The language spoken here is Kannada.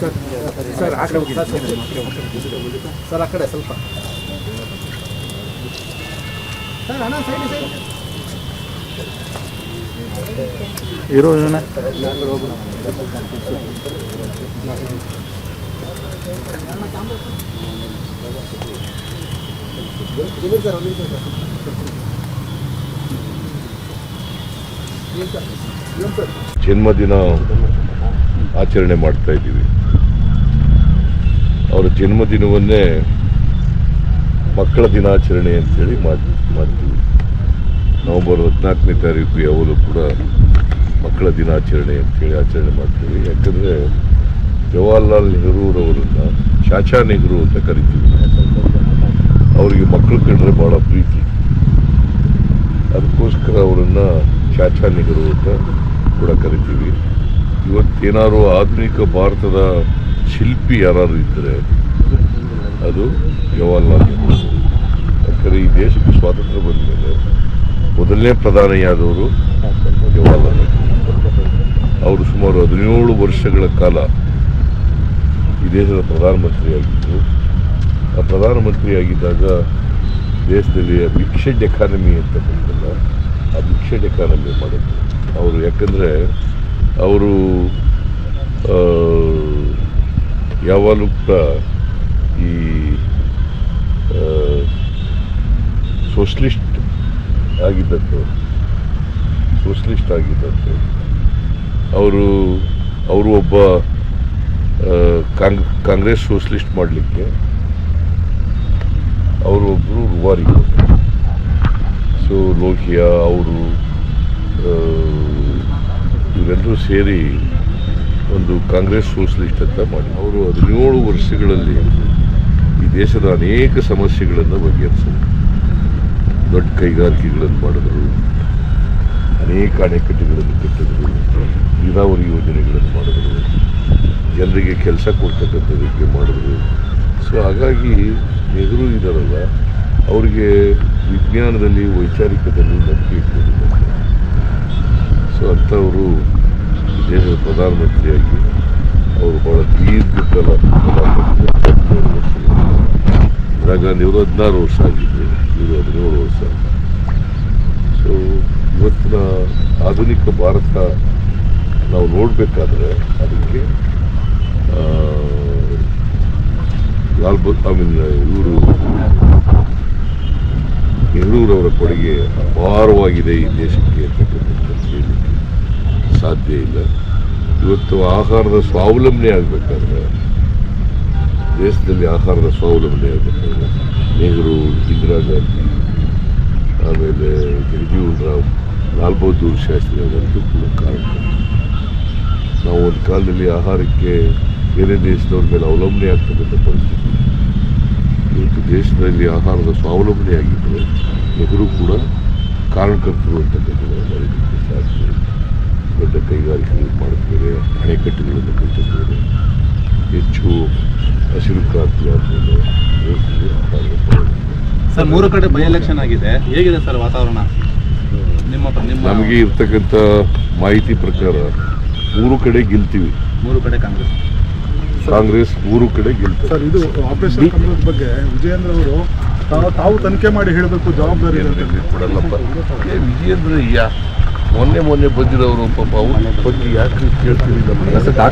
ಸರ್ ಆ ಕಡೆ ಸರ್, ಆ ಕಡೆ ಸ್ವಲ್ಪ. ಸರ್ ಅಣ್ಣ ಸೈಡ್ ಸೈಡ್. ಇರೋ ಜನ ಜನ್ಮದಿನ ಆಚರಣೆ ಮಾಡ್ತಾ ಇದ್ದೀವಿ. ಅವರ ಜನ್ಮದಿನವನ್ನೇ ಮಕ್ಕಳ ದಿನಾಚರಣೆ ಅಂತೇಳಿ ಮಾಡಿ, ಮಾಡ್ತೀವಿ. ನವೆಂಬರ್ ಹದಿನಾಲ್ಕನೇ ತಾರೀಕು ಯಾವಾಗಲೂ ಕೂಡ ಮಕ್ಕಳ ದಿನಾಚರಣೆ ಅಂತೇಳಿ ಆಚರಣೆ ಮಾಡ್ತೀವಿ. ಯಾಕಂದರೆ ಜವಾಹರ್ಲಾಲ್ ನೆಹರೂರವರನ್ನು ಚಾಚಾ ನೆಹರು ಅಂತ ಕರಿತೀವಿ. ಅವರಿಗೆ ಮಕ್ಕಳು ಕಂಡ್ರೆ ಭಾಳ ಪ್ರೀತಿ. ಅದಕ್ಕೋಸ್ಕರ ಅವರನ್ನು ಚಾಚಾ ನೆಹರು ಅಂತ ಕೂಡ ಕರಿತೀವಿ. ಇವತ್ತೇನಾದ್ರೂ ಆಧುನಿಕ ಭಾರತದ ಶಿಲ್ಪಿ ಯಾರಾದ್ರು ಇದ್ದರೆ ಅದು ಜವಾಹರ್ಲಾಲ್ ನೆಹರು. ಯಾಕಂದರೆ ಈ ದೇಶಕ್ಕೆ ಸ್ವಾತಂತ್ರ್ಯ ಬಂದ ಮೇಲೆ ಮೊದಲನೇ ಪ್ರಧಾನಿಯಾದವರು ಜವಾಹರ್ಲಾಲ್ ನೆಹರು. ಅವರು ಸುಮಾರು ಹದಿನೇಳು ವರ್ಷಗಳ ಕಾಲ ಈ ದೇಶದ ಪ್ರಧಾನಮಂತ್ರಿಯಾಗಿದ್ದರು. ಆ ಪ್ರಧಾನಮಂತ್ರಿಯಾಗಿದ್ದಾಗ ದೇಶದಲ್ಲಿ ಮಿಕ್ಸೆಡ್ ಎಕಾನಮಿ ಅಂತ ಆ ಮಿಕ್ಸೆಡ್ ಎಕಾನಮಿ ಮಾಡಿದ್ರು. ಅವರು ಯಾಕಂದರೆ ಅವರು ಯಾವಾಗಲೂ ಕೂಡ ಈ ಸೋಷಲಿಸ್ಟ್ ಆಗಿದ್ದಂಥವ್ರು ಸೋಷಲಿಸ್ಟ್ ಆಗಿದ್ದಂಥವ್ರು ಅವರು ಅವರು ಒಬ್ಬ ಕಾಂಗ್, ಕಾಂಗ್ರೆಸ್ ಸೋಷಲಿಸ್ಟ್ ಮಾಡಲಿಕ್ಕೆ ಅವರು ಒಬ್ಬರು ರುವಾರಿ ಸೊ, ಲೋಹಿಯಾ, ಅವರು ಇವರೆಲ್ಲರೂ ಸೇರಿ ಒಂದು ಕಾಂಗ್ರೆಸ್ ಸೋಷಲಿಸ್ಟ್ ಅಂತ ಮಾಡಿ. ಅವರು ಹದಿನೇಳು ವರ್ಷಗಳಲ್ಲಿ ಈ ದೇಶದ ಅನೇಕ ಸಮಸ್ಯೆಗಳನ್ನು ಬಗೆಹರಿಸಿದರು. ದೊಡ್ಡ ಕೈಗಾರಿಕೆಗಳನ್ನು ಮಾಡಿದ್ರು. ಅನೇಕ ಅಣೆಕಟ್ಟುಗಳನ್ನು ಕಟ್ಟಿದ್ರು. ನೀರಾವರಿ ಯೋಜನೆಗಳನ್ನು ಮಾಡಿದ್ರು. ಜನರಿಗೆ ಕೆಲಸ ಕೊಡ್ತಕ್ಕಂಥದಕ್ಕೆ ಮಾಡಿದ್ರು. ಸೊ ಹಾಗಾಗಿ ನೆಹರು ಇದ್ದಾರಲ್ಲ, ಅವರಿಗೆ ವಿಜ್ಞಾನದಲ್ಲಿ, ವೈಚಾರಿಕದಲ್ಲಿ ನಂಬಿಕೆ ಇಟ್ಟಿರಬೇಕು ಸೊ ಅಂಥವರು ದೇಶದ ಪ್ರಧಾನಮಂತ್ರಿಯಾಗಿ ಅವರು ಭಾಳ ದೀರ್ಘಕಾಲ ಇವಾಗ ಅವರು ಹದಿನಾರು ವರ್ಷ ಆಗಿದ್ದೆ ಇವರು ಹದಿನೇಳು ವರ್ಷ. ಸೊ ಇವತ್ತಿನ ಆಧುನಿಕ ಭಾರತ ನಾವು ನೋಡಬೇಕಾದ್ರೆ ಅದಕ್ಕೆ ಲಾಲ್ ಬ ಐ ಮೀನ್, ಇವರು ನೆಹರೂರವರ ಕೊಡುಗೆ ಅಪಾರವಾಗಿದೆ ಈ ದೇಶಕ್ಕೆ ಅಂತಕ್ಕಂಥದ್ದು. ಸಾಧ್ಯ ಇಲ್ಲ. ಇವತ್ತು ಆಹಾರದ ಸ್ವಾವಲಂಬನೆ ಆಗಬೇಕಾದ್ರೆ ದೇಶದಲ್ಲಿ ಆಹಾರದ ಸ್ವಾವಲಂಬನೆ ಆಗಬೇಕಾದ್ರೆ ನೆಹರು ಇಂದಿರಾ ಗಾಂಧಿ ಆಮೇಲೆ ರಾವ್ ಲಾಲ್ ಬಹದ್ದೂರ್ ಶಾಸ್ತ್ರಿ ಕೂಡ ಕಾರಣ. ನಾವು ಒಂದು ಕಾಲದಲ್ಲಿ ಆಹಾರಕ್ಕೆ ಬೇರೆ ದೇಶದವ್ರ ಮೇಲೆ ಅವಲಂಬನೆ ಆಗ್ತಕ್ಕಂಥ ಪರಿಸ್ಥಿತಿ. ಇವತ್ತು ದೇಶದಲ್ಲಿ ಆಹಾರದ ಸ್ವಾವಲಂಬನೆ ಆಗಿದ್ದರೆ ನೆಹರು ಕೂಡ ಕಾರಣಕರ್ತರು ಅಂತಕ್ಕಂಥದ್ದು ಸಾಧ್ಯ. ದೊಡ್ಡ ಕೈಗಾರಿಕೆಗಳು ಮಾಡುತ್ತೇವೆ ಅಣೆಕಟ್ಟುಗಳನ್ನು ಕಟ್ಟಿದ್ದಾರೆ ಹೆಚ್ಚು ಹಸಿರು ಕ್ರಾಂತಿ ಸರ್ ಮೂರು ಕಡೆ ಬೈ ಎಲೆಕ್ಷನ್ ಆಗಿದೆ. ಹೇಗಿದೆ ಸರ್ ವಾತಾವರಣ? ನಿಮ್ಮ ನಿಮ್ಮ ನಮಗೆ ಇರ್ತಕ್ಕಂಥ ಮಾಹಿತಿ ಪ್ರಕಾರ ಮೂರು ಕಡೆ ಗೆಲ್ತೀವಿ. ಮೂರು ಕಡೆ ಕಾಂಗ್ರೆಸ್. ಕಾಂಗ್ರೆಸ್ ಮೂರು ಕಡೆ ಗೆಲ್ತಾರೆ ಸರ್ ಇದು ಆಪರೇಷನ್ ಕಮಲದ ಬಗ್ಗೆ ವಿಜಯೇಂದ್ರ ಅವರು ತಾವು ತಾವು ತನಿಖೆ ಮಾಡಿ ಹೇಳಬೇಕು ಜವಾಬ್ದಾರಿ. ಕೊಡಲ್ಲಪ್ಪ ವಿಜಯೇಂದ್ರ ಯಾ ಮೊನ್ನೆ ಮೊನ್ನೆ ಬಂದಿರೋರು ಪಾಪ ಅವ್ರ ಬಗ್ಗೆ ಯಾಕೆ ಕೇಳ್ತೀರಿ ನಮ್ಮ